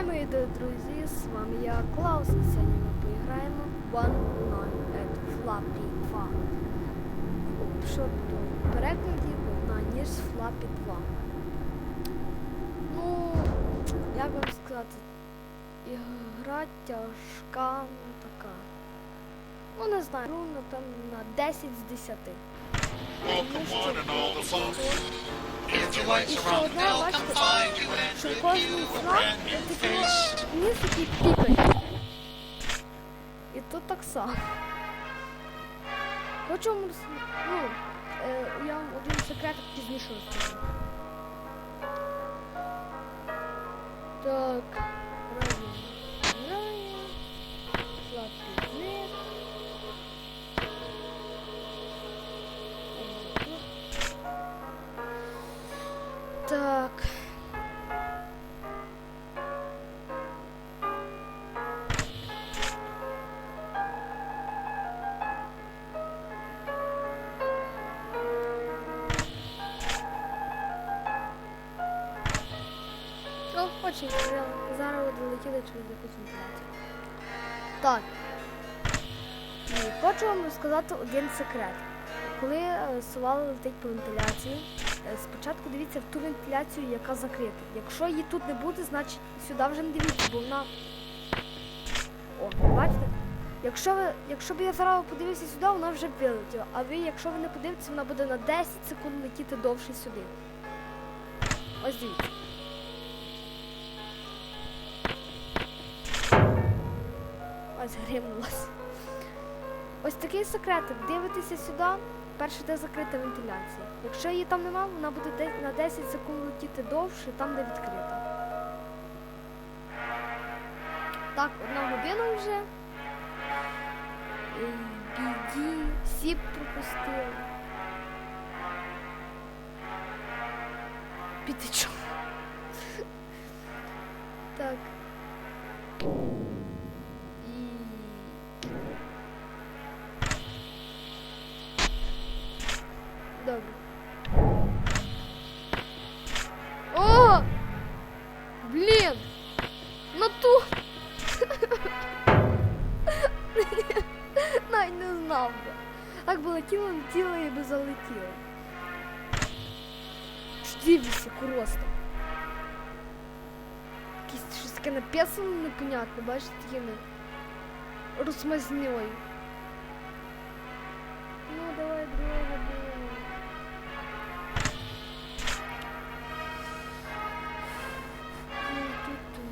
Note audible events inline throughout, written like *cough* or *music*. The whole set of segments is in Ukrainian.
Хай мої друзі, з вами я Клаус, і сьогодні ми поіграємо в One Night at Flappy 2. Що в перекладі одна ніж Flappy 2. Ну, як вам сказати, ігра тяжка, ну така. Ну не знаю, ну напевно на 10 з 10. Welcome one and all the folks. If your lights І are ще on, одне, they'll come бачите, find you що and bring кожний you a знак brand new такий face. ніс який пікає. І тут так само. Хочу вам роз- ну, е, я вам один секрет пізніше розкажу. Так, робимо. Грає. Флапі О, очень зараз долетіли через якусь вентиляцію. Так. І хочу вам розказати один секрет. Коли е, сова летить по вентиляції, е, спочатку дивіться в ту вентиляцію, яка закрита. Якщо її тут не буде, значить сюди вже не дивіться, бо вона. О, бачите? Якщо ви, якщо б я зараз подивився сюди, вона вже вилетіла. А ви, якщо ви не подивитеся, вона буде на 10 секунд летіти довше сюди. Ось дивіться. Ось гримнулась. Ось такий секретик. Дивитеся сюди, перше де закрита вентиляція. Якщо її там нема, вона буде на 10 секунд летіти довше, там де відкрита. Так, одна година вже. Біді, всі пропустили. Пітечок. Так. Так би летіло, летіло і би залетіло. Дивіться, просто. Якесь щось таке написано непонятне, бачите, такими розмазньою. Ну, давай друга година. Ну, тут...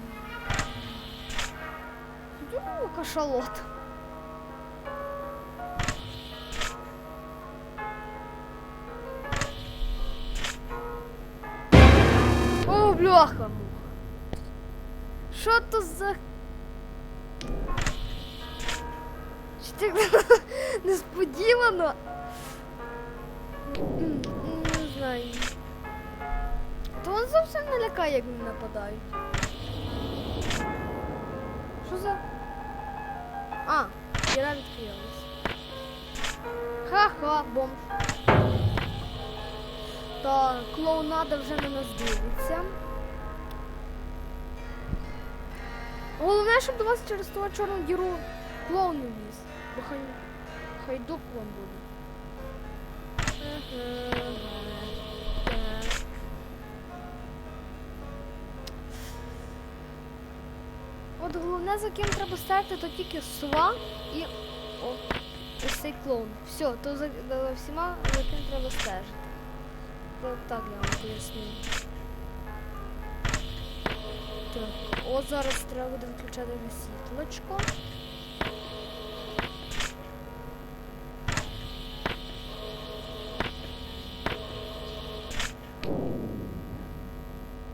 Ну, кашалот. Бляха. Що то за... Що так *laughs* несподівано? Не знаю. То він зовсім не лякає, як вони нападають. Що за... А, діра відкрилась. Ха-ха, бомж. Так, клоунада вже на нас дивиться. Головне, щоб до вас через ту чорну діру клоун не. Бо хай, хай дуп вам буде. От головне, за ким треба стежити, то тільки сова і о, ось цей клоун. Все, то за, всіма, за ким треба стежити. Так я вам поясню. Так, от зараз треба буде виключати на світлочко.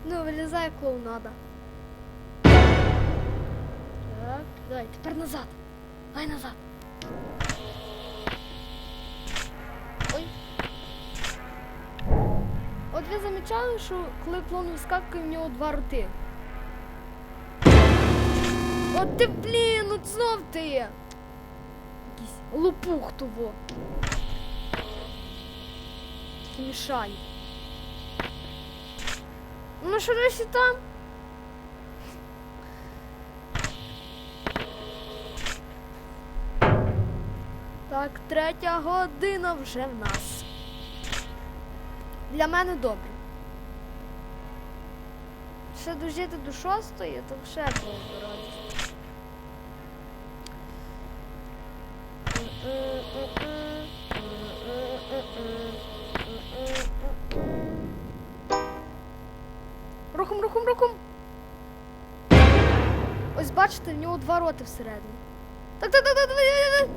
Ну, вилізає клоунада. Так, давай, тепер назад. Давай назад. Ой. От ви замічали, що коли клоун вискакує, в нього два роти. От ти, блін, от знов ти. Якийсь лопух того. Мішай. Ну що десь там? Так, третя година вже в нас. Для мене добре. Ще дожити до шостої, то ще було здоров'я. Рухом, рухом, рухом. Ось бачите, в нього два роти всередині. Так, так, так, так, так, так, так.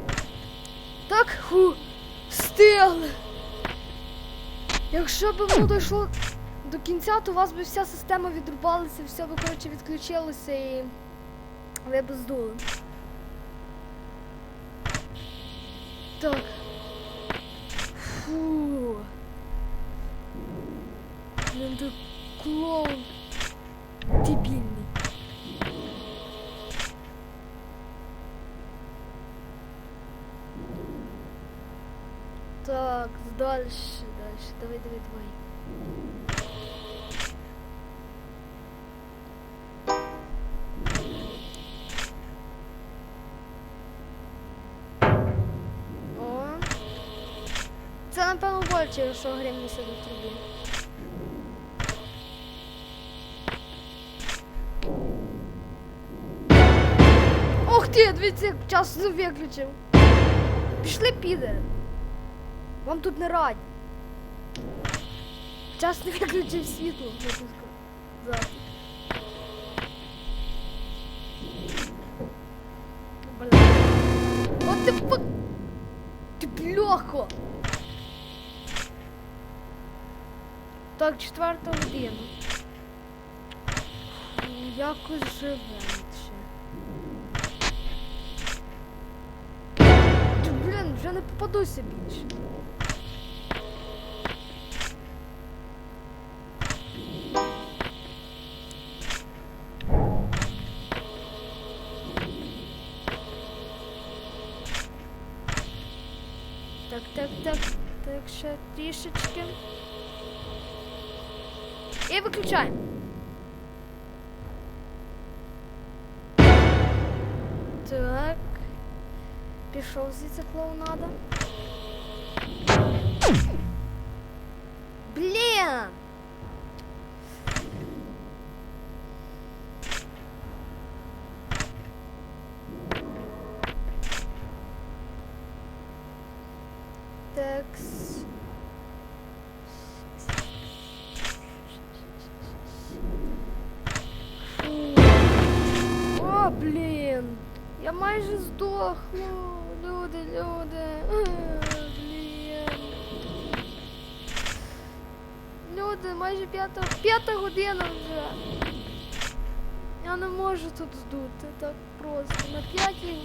Так, ху, стигли. Якщо б воно дійшло до кінця, то у вас би вся система відрубалася, все би, коротше, відключилося і ви б здули. Так. Фу. Блін, ти клоун. Дебільний. Так, дальше, дальше. Давай, давай, давай. Це напевно боль, через що грім сидить трубі. Ох ти, дивіться, час виключив. Пішли піде. Вам тут не раді. Час не виключив світло, Зараз. От ти по... Ти пльохо! 44 година. Ну, якось живенше. Блін, вже не попадуся більше. Так, так, так, так ще трішечки. І виключаємо. Так. Пішов звідси клоунада. майже здохну. Люди, люди. Е, Блін. Люди, майже п'ята, п'ята година вже. Я не можу тут здути так просто. На п'ятій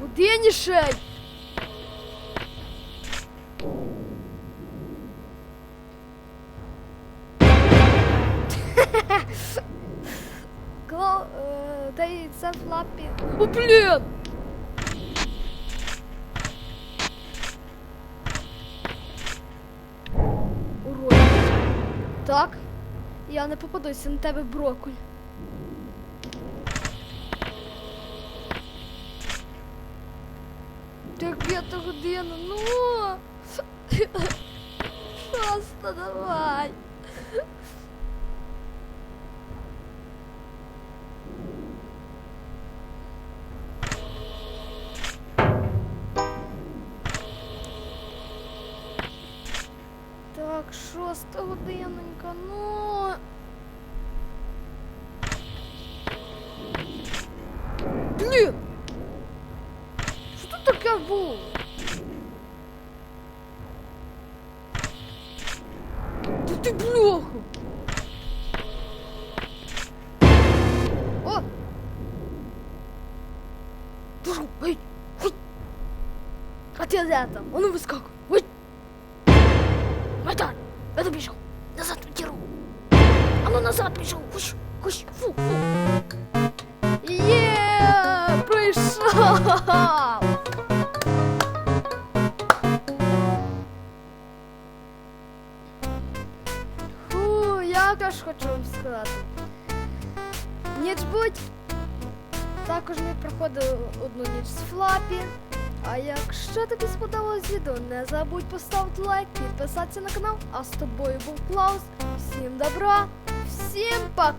годині ще. Кло... Е, та й це флапі. О, блін! Урод. Так. Я не попадуся на тебе брокуль. Так п'ята година, ну. Шоста, давай. Блін! Що тут таке було? Та ти бляха! О! Пошел, ой! А ты где там? Он выскакивай, ой! Майдан, я добежал. Назад. А ну назад пришел. Хуш, хуш, фу, фу. Фу, я теж хочу вам сказати. Ніч будь. Також ми проходили одну ніч з Флапі. А якщо тобі сподобалось відео, не забудь поставити лайк, підписатися на канал. А з тобою був Клаус. Всім добра, всім пока!